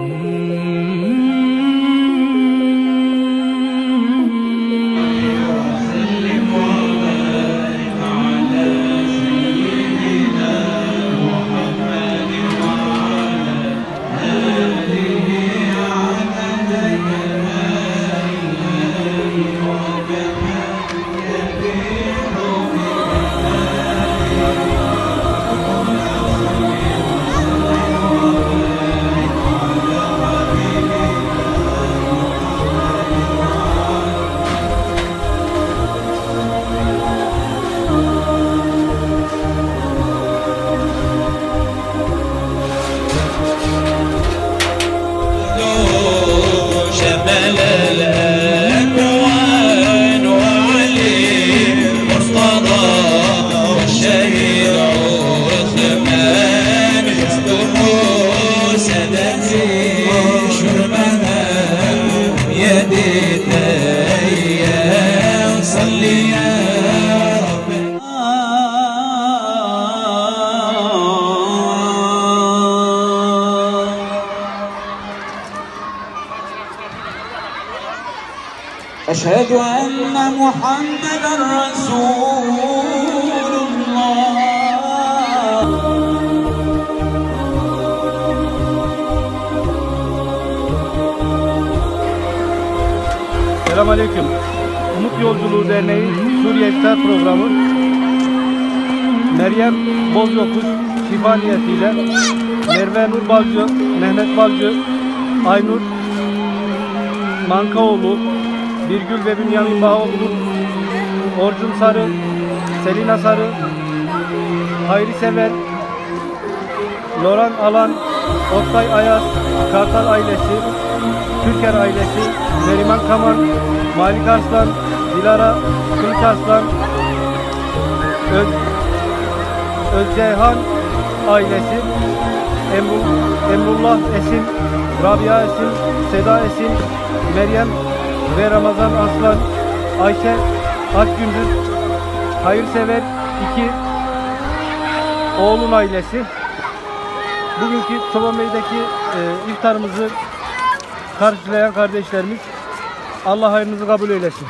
Mm-hmm. أشهد أن محمدا رسول الله Selamünaleyküm. Umut Yolculuğu Derneği Suriye İftar Programı Meryem Bozyokuz şifa niyetiyle Merve Nur Balcı, Mehmet Balcı, Aynur Mankaoğlu, Birgül ve Bünyamin Bahoğlu, Orcun Sarı, Selina Sarı, Hayri Sever, Loran Alan, Oktay Ayaz, Kartal ailesi, Türker ailesi, Neriman Kaman, Malik Arslan, Dilara Kılıç Arslan, Öz, Özceyhan ailesi, Emru, Emrullah Esin, Rabia Esin, Seda Esin, Meryem ve Ramazan Aslan, Ayşe Akgündüz, Hayırsever 2, oğlun ailesi. Bugünkü Çobanbey'deki e, iftarımızı karşılayan kardeşlerimiz Allah hayrınızı kabul eylesin.